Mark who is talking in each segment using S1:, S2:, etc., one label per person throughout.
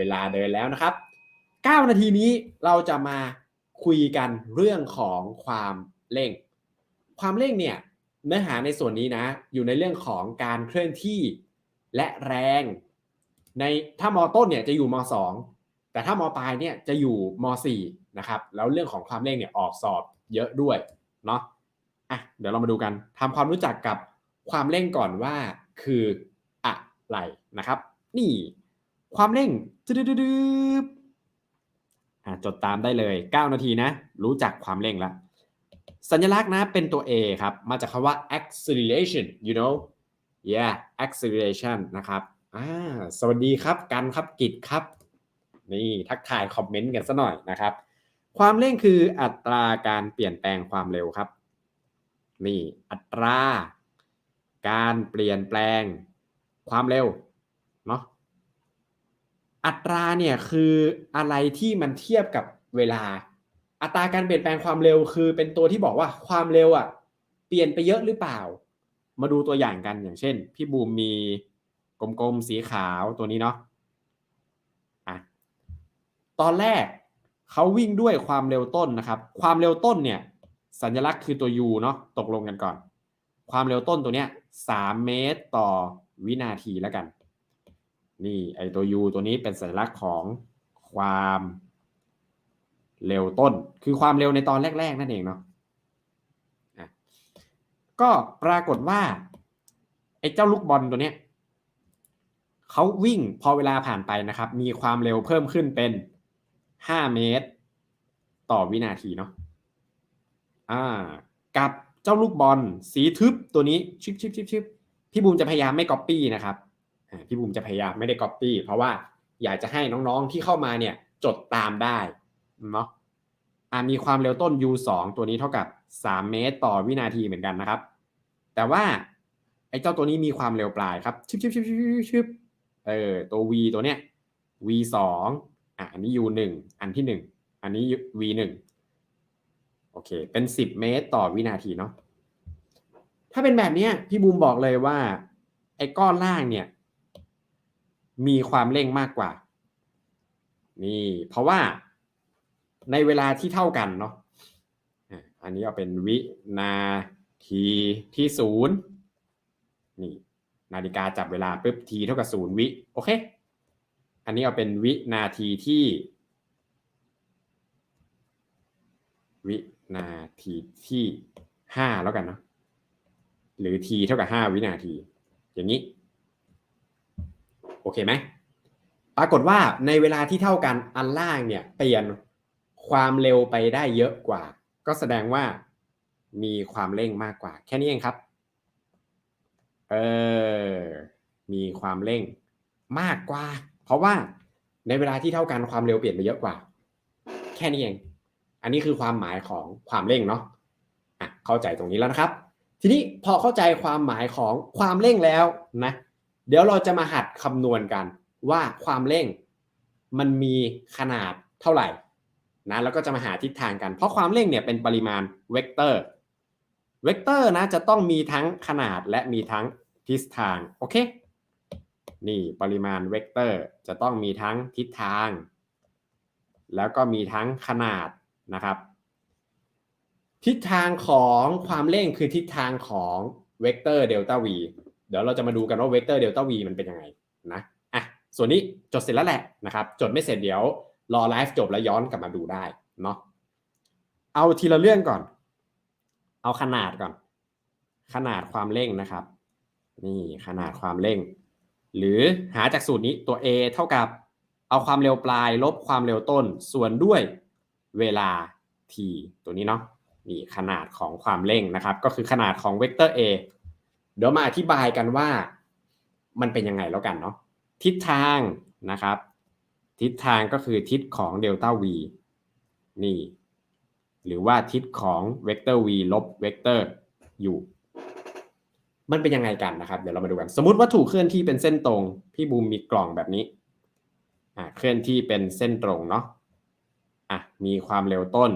S1: เวลาเดินแล้วนะครับ 9 นาทีนี้เราจะมาคุยกันเรื่องของความเร่ง ความเร่งเนี่ยเนื้อหาในส่วนนี้นะอยู่ในเรื่องของการเคลื่อนที่และแรง ในถ้ามอต้นเนี่ยจะอยู่ม 2 แต่ถ้ามอปลายเนี่ยจะอยู่ม 4 นะครับแล้วเรื่องของความเร่งเนี่ยออกสอบเยอะด้วยเนาะอะเดี๋ยวเรามาดูกันทำความรู้จักกับความเร่งก่อนว่าคืออะไรนะครับ นี่ ความเร่งดืดๆจดตามได้เลย 9 นาทีนะ รู้จักความเร่งแล้วสัญลักษณ์นะเป็นตัว A ครับ มาจากคำว่า acceleration you know yeah acceleration นะครับอ่าสวัสดีครับ กันครับกิจครับ นี่ทักทายคอมเมนต์กันซะหน่อยนะครับ ความเร่งคืออัตราการเปลี่ยนแปลงความเร็วครับ นี่อัตรา การเปลี่ยนแปลงความเร็วเนาะ อัตราเนี่ยคืออะไรที่มันเทียบกับเวลา อัตราการเปลี่ยนแปลงความเร็วคือ เป็นตัวที่บอกว่าความเร็วอะเปลี่ยนไปเยอะหรือเปล่า มาดูตัวอย่างกันอย่างเช่น พี่บูมมีกลมๆสีขาวตัวนี้เนาะอะตอนแรกเขาวิ่งด้วยความเร็วต้นนะครับ ความเร็วต้นเนี่ยสัญลักษณ์คือตัว u เนาะตกลงกันก่อน ความเร็วต้นตัวเนี้ย3เมตรต่อวินาทีแล้วกัน นี่ไอตัว u ตัวนี้เป็นสัญลักษณ์ของความเร็วต้น คือความเร็วในตอนแรก ๆ นั่นเองเนาะก็ปรากฏว่าไอ้เจ้าลูกบอลตัวเนี้ยเขาวิ่งพอเวลาผ่านไปนะครับ มีความเร็วเพิ่มขึ้นเป็น 5 เมตร ต่อวินาทีเนาะอ่า กับเจ้าลูกบอลสีทึบตัวนี้ชิบชิบชิบชิบพี่บูมจะพยายามไม่ก๊อปปี้นะครับ พี่บูมจะพยายามไม่ได้ก๊อปปี้เพราะว่าอยากจะให้น้องๆที่เข้ามาเนี่ยจดตามได้เนาะอ่ามีความเร็วต้น u 2 ตัวนี้เท่ากับ 3 เมตรต่อวินาทีเหมือนกันนะครับ แต่ว่าไอ้เจ้าตัวนี้มีความเร็วปลายครับชิบชิบชิบชิบชิบเออตัว v ตัวเนี้ย v 2อะอันนี้ u 1อันที่1อันนี้ v 1โอเค เป็น 10 เมตรต่อวินาทีเนาะถ้าเป็นแบบนี้พี่บูมบอกเลยว่า ไอ้ก้อนล่างเนี่ย มีความเร่งมากกว่า นี่เพราะว่าในเวลาที่เท่ากันเนาะอันนี้เอาเป็นวินาทีที่ศูนย์นี่นาฬิกาจับเวลาปุ๊บทีเท่ากับศูนย์วิโอเค อันนี้เอาเป็นวินาทีที่ วินาทีที่ห้าแล้วกันเนาะหรือ t เท่ากับ5วินาที อย่างนี้ โอเคไหมปรากฏว่าในเวลาที่เท่ากันอันล่างเนี่ยเปลี่ยนความเร็วไปได้เยอะกว่า ก็แสดงว่ามีความเร่งมากกว่า แค่นี้เองครับเออมีความเร่งมากกว่า เพราะว่าในเวลาที่เท่ากันความเร็วเปลี่ยนไปเยอะกว่า แค่นี้เอง อันนี้คือความหมายของความเร่งเนาะอะเข้าใจตรงนี้แล้วนะครับ ทีนี้พอเข้าใจความหมายของความเร่งแล้วนะ เดี๋ยวเราจะมาหัดคำนวณกันว่าความเร่งมันมีขนาดเท่าไหร่นะแล้วก็จะมาหาทิศทางกัน เพราะความเร่งเนี่ยเป็นปริมาณเวกเตอร์เวกเตอร์นะจะต้องมีทั้งขนาดและมีทั้งทิศทางโอเคนี่ปริมาณเวกเตอร์จะต้องมีทั้งทิศทาง แล้วก็มีทั้งขนาดนะครับ ทิศทางของความเร่งคือทิศทางของเวกเตอร์เดลต้าวี เดี๋ยวเราจะมาดูกันว่าเวกเตอร์เดลต้าวีมันเป็นยังไงนะอะส่วนนี้จดเสร็จแล้วแหละนะครับ จดไม่เสร็จเดี๋ยวรอไลฟ์จบแล้วย้อนกลับมาดูได้เนาะเอาทีละเรื่องก่อน เอาขนาดก่อน ขนาดความเร่งนะครับ นี่ขนาดความเร่ง หรือหาจากสูตรนี้ตัว a เท่ากับเอาความเร็วปลายลบความเร็วต้น ส่วนด้วยเวลา t ตัวนี้เนาะนี่ขนาดของความเร่งนะครับ ก็คือขนาดของเวกเตอร์ a เดี๋ยวมาอธิบายกันว่ามันเป็นยังไงแล้วกันเนาะทิศทางนะครับ ทิศทางก็คือทิศของเดลต้า v นี่ หรือว่าทิศของเวกเตอร์ v ลบเวกเตอร์ u มันเป็นยังไงกันนะครับ เดี๋ยวเรามาดูกัน สมมติว่าถูกเคลื่อนที่เป็นเส้นตรง พี่บูมมีกล่องแบบนี้อ่าเคลื่อนที่เป็นเส้นตรงเนาะอะมีความเร็วต้น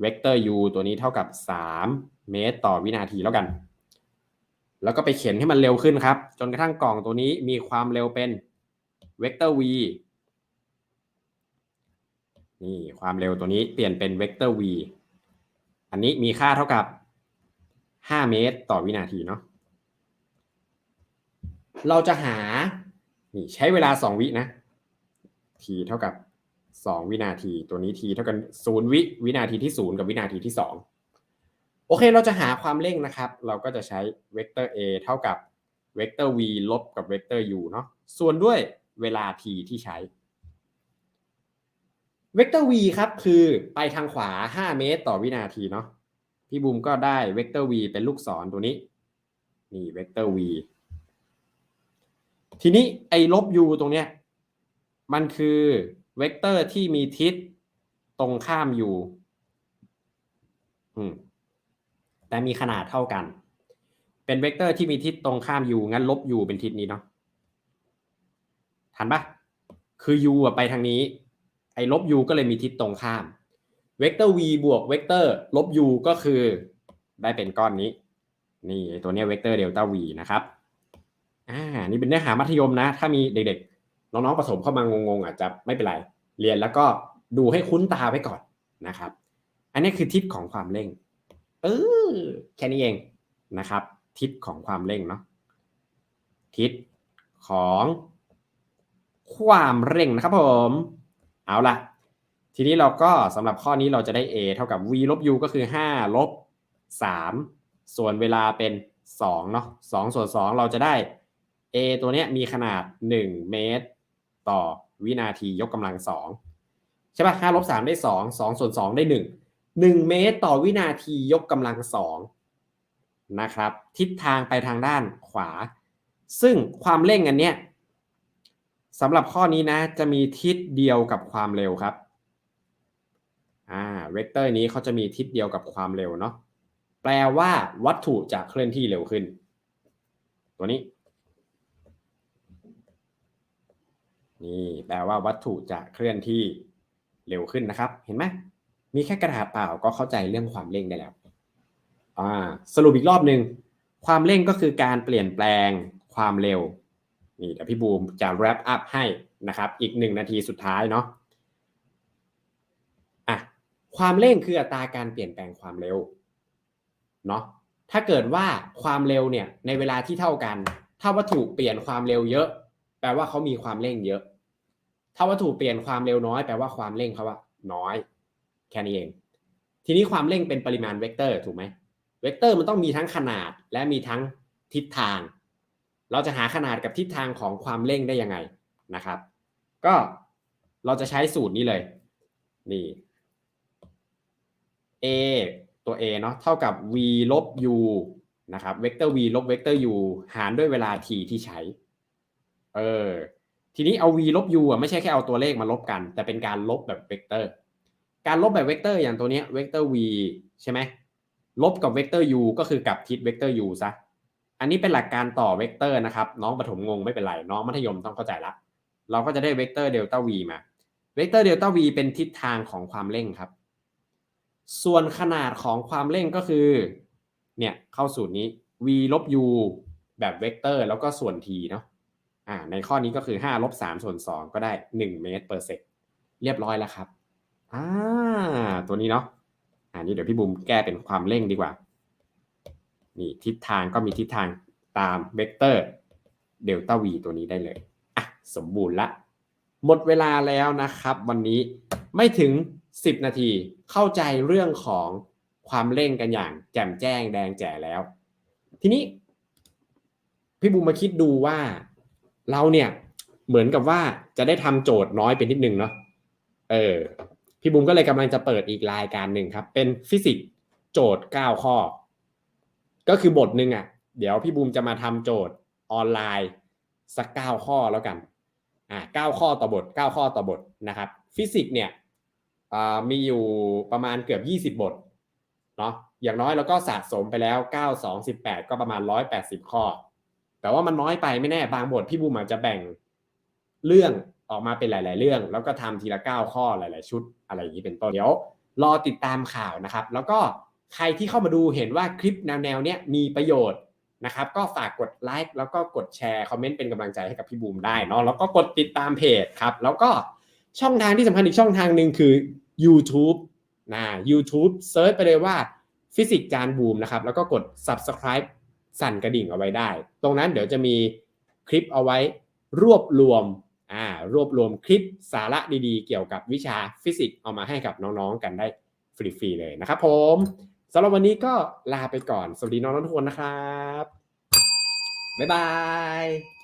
S1: เวกเตอร์ u ตัวนี้เท่ากับ 3 เมตรต่อวินาทีแล้วกัน แล้วก็ไปเขียนให้มันเร็วขึ้นครับ จนกระทั่งกล่องตัวนี้มีความเร็วเป็นเวกเตอร์ v นี่ความเร็วตัวนี้เปลี่ยนเป็นเวกเตอร์ v อันนี้มีค่าเท่ากับ 5 เมตรต่อวินาทีเนาะเราจะหานี่ใช้เวลา 2 วินะ t เท่ากับ 2 วินาที ตัวนี้ t เท่ากัน0วิวินาทีที่ 0 กับวินาทีที่ 2 โอเคเราจะหาความเร่งนะครับ เราก็จะใช้เวกเตอร์ a เท่ากับเวกเตอร์ v ลบกับเวกเตอร์ u เนาะส่วนด้วยเวลา t ที่ใช้เวกเตอร์ v ครับคือไปทางขวา 5 เมตรต่อวินาทีเนาะพี่บูมก็ได้เวกเตอร์ v เป็นลูกศรตัวนี้นี่เวกเตอร์ v ทีนี้ไอ้ลบ u ตรงเนี้ยมันคือเวกเตอร์ที่มีทิศตรงข้าม u อืม แต่มีขนาดเท่ากัน เป็นเวกเตอร์ที่มีทิศตรงข้าม u งั้นลบ u เป็นทิศนี้เนาะทันปะคือ u อะไปทางนี้ ไอ้ลบ u ก็เลยมีทิศตรงข้าม เวกเตอร์ v บวกเวกเตอร์ลบ u ก็คือได้เป็นก้อนนี้ นี่ตัวนี้เวกเตอร์เดลต้า v นะครับอ่านี่เป็นเนื้อหามัธยมนะ ถ้ามีเด็กๆ น้องๆประถมเข้ามางงๆอาจจะไม่เป็นไร เรียนแล้วก็ดูให้คุ้นตาไว้ก่อนนะครับ อันนี้คือทิศของความเร่ง เออแค่นี้เองนะครับ ทิศของความเร่งเนาะทิศของความเร่งนะครับผม เอาล่ะ ทีนี้เราก็สำหรับข้อนี้เราจะได้ a เท่ากับ v ลบ u ก็คือ5ลบ3ส่วนเวลาเป็น2เนาะ2ส่วน2เราจะได้ a ตัวเนี้ยมีขนาด 1 เมตร ต่อวินาทียกกำลัง2ใช่ป่ะ5ลบ3ได้ 2 2ส่วน2ได้ 1 1 เมตรต่อวินาทียกกำลัง2นะครับทิศทางไปทางด้านขวา ซึ่งความเร่งอันเนี้ยสำหรับข้อนี้นะจะมีทิศเดียวกับความเร็วครับอ่าเวกเตอร์นี้เขาจะมีทิศเดียวกับความเร็วเนาะแปลว่าวัตถุจะเคลื่อนที่เร็วขึ้น ตัวนี้นี่แปลว่าวัตถุจะเคลื่อนที่เร็วขึ้นนะครับ เห็นไหม มีแค่กระดาษเปล่าก็เข้าใจเรื่องความเร่งได้แล้วอ่าสรุปอีกรอบหนึ่งความเร่งก็คือการเปลี่ยนแปลงความเร็วนี่เดี๋ยวพี่บูมจะ wrap up ให้นะครับ อีกหนึ่งนาทีสุดท้ายเนาะอะความเร่งคืออัตราการเปลี่ยนแปลงความเร็วเนาะถ้าเกิดว่าความเร็วเนี่ยในเวลาที่เท่ากัน ถ้าวัตถุเปลี่ยนความเร็วเยอะ แปลว่าเขามีความเร่งเยอะ ถ้าวัตถุเปลี่ยนความเร็วน้อยแปลว่าความเร่งเขาว่าน้อย แค่นี้เอง ทีนี้ความเร่งเป็นปริมาณเวกเตอร์ถูกไหมเวกเตอร์มันต้องมีทั้งขนาดและมีทั้งทิศทาง เราจะหาขนาดกับทิศทางของความเร่งได้ยังไงนะครับ ก็เราจะใช้สูตรนี้เลย นี่ a ตัว a เนาะเท่ากับ v ลบ u นะครับเวกเตอร์ v ลบเวกเตอร์ u หารด้วยเวลา t ที่ใช้ เออ ทีนี้เอา v ลบ u อะไม่ใช่แค่เอาตัวเลขมาลบกัน แต่เป็นการลบแบบเวกเตอร์ การลบแบบเวกเตอร์อย่างตัวเนี้ยเวกเตอร์ v ใช่ไหมลบกับเวกเตอร์ u ก็คือกลับทิศเวกเตอร์ u ซะอันนี้เป็นหลักการต่อเวกเตอร์นะครับ น้องประถมงงไม่เป็นไรน้องมัธยมต้องเข้าใจละเราก็จะได้เวกเตอร์เดลต้า v มาเวกเตอร์เดลต้า v เป็นทิศทางของความเร่งครับ ส่วนขนาดของความเร่งก็คือเนี่ยเข้าสูตรนี้ v ลบ u แบบเวกเตอร์แล้วก็ส่วน t เนาะอ่าในข้อนี้ก็คือ5ลบ3ส่วน2ก็ได้ 1 เมตรเปอร์เซกเรียบร้อยแล้วครับ อ่าตัวนี้เนาะอ่านี่เดี๋ยวพี่บุมแก้เป็นความเร่งดีกว่า นี่ทิศทางก็มีทิศทางตามเวกเตอร์เดลต้า v ตัวนี้ได้เลยอะสมบูรณ์ละ หมดเวลาแล้วนะครับ วันนี้ไม่ถึง 10 นาทีเข้าใจเรื่องของความเร่งกันอย่างแจ่มแจ้งแดงแจ๋แล้ว ทีนี้ พี่บูมมาคิดดูว่าเราเนี่ยเหมือนกับว่าจะได้ทำโจทย์น้อยไปนิดนึงเนาะเออ พี่บูมก็เลยกำลังจะเปิดอีกรายการหนึ่งครับ เป็นฟิสิกส์โจทย์9ข้อ ก็คือบทหนึ่งอะ เดี๋ยวพี่บูมจะมาทำโจทย์ออนไลน์สัก9ข้อแล้วกันอ่า9ข้อต่อบท 9 ข้อต่อบทนะครับ ฟิสิกส์เนี่ยมีอยู่ประมาณเกือบ 20 บทเนาะอย่างน้อยเราก็สะสมไปแล้ว 9 2 18 ก็ประมาณ 180 ข้อ แต่ว่ามันน้อยไปไม่แน่บางบทพี่บูมอาจจะแบ่งเรื่อง ออกมาเป็นหลาย ๆ เรื่อง แล้วก็ทำทีละ 9 ข้อหลาย ๆ ชุดอะไรอย่างนี้เป็นต้นเดี๋ยวรอติดตามข่าวนะครับ แล้วก็ใครที่เข้ามาดูเห็นว่าคลิปแนว ๆ เนี้ยมีประโยชน์นะครับ ก็ฝากกดไลค์แล้วก็กดแชร์คอมเมนต์เป็นกำลังใจให้กับพี่บูมได้เนาะแล้วก็กดติดตามเพจครับแล้วก็ช่องทางที่สำคัญอีกช่องทางหนึ่งคือ YouTube นะ YouTube เซิร์ชไปเลยว่าฟิสิกส์จานบูมนะครับ แล้วก็กด subscribe สั่นกระดิ่งเอาไว้ได้ ตรงนั้นเดี๋ยวจะมีคลิปเอาไว้รวบรวม อ่ารวบรวมคลิปสาระดีๆ เกี่ยวกับวิชาฟิสิกส์เอามาให้กับน้องๆกันได้ฟรีๆเลยนะครับผมสำหรับวันนี้ก็ลาไปก่อน สวัสดีน้องๆทุกคนนะครับ บ๊ายบาย